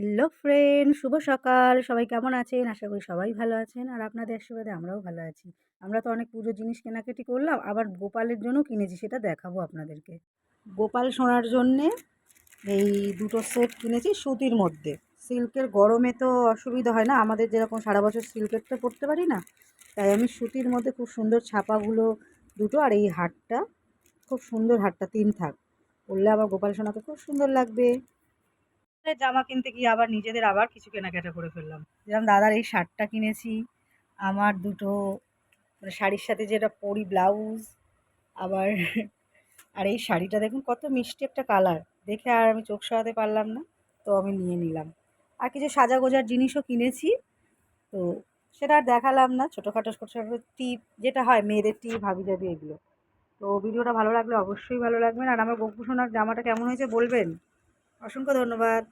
Hello friend, শুভ সকাল। সবাই কেমন আছেন? আশা করি সবাই ভালো আছেন। আর আপনাদের আশীর্বাদে আমরাও ভালো আছি। আমরা তো অনেক পুজোর জিনিস কেনাকাটি করলাম, আবার গোপালের জন্য কিনেছি, সেটা দেখাবো আপনাদেরকে। গোপাল সোনার জন্যে এই দুটো সেট কিনেছি সুতির মধ্যে। সিল্কের গরমে তো অসুবিধা হয় না, আমাদের যেরকম সারা বছর সিল্কের তো পরতে পারি না, তাই আমি সুতির মধ্যে খুব সুন্দর ছাপাগুলো দুটো আর এই হারটা, খুব সুন্দর হারটা, তিন থাক। পরলে আবার গোপাল সোনাকে খুব সুন্দর লাগবে। জামা কিনতে গিয়ে আবার নিজেদের আবার কিছু কেনাকাটা করে ফেললাম। যেরকম দাদার এই শার্টটা কিনেছি, আমার দুটো মানে শাড়ির সাথে যেটা পরি ব্লাউজ, আবার আর এই শাড়িটা দেখুন কত মিষ্টি একটা কালার। দেখে আর আমি চোখ সরাতে পারলাম না, তো আমি নিয়ে নিলাম। আর কিছু সাজা গোজার জিনিসও কিনেছি, তো সেটা আর দেখালাম না, ছোটোখাটো ছোটো টিপ, যেটা হয়, মেয়েদের টিপ ভাবি যাবি এগুলো। তো ভিডিওটা ভালো লাগলে অবশ্যই ভালো লাগবেন। আর আমার গোপু জামাটা কেমন হয়েছে বলবেন? অসংখ্য ধন্যবাদ।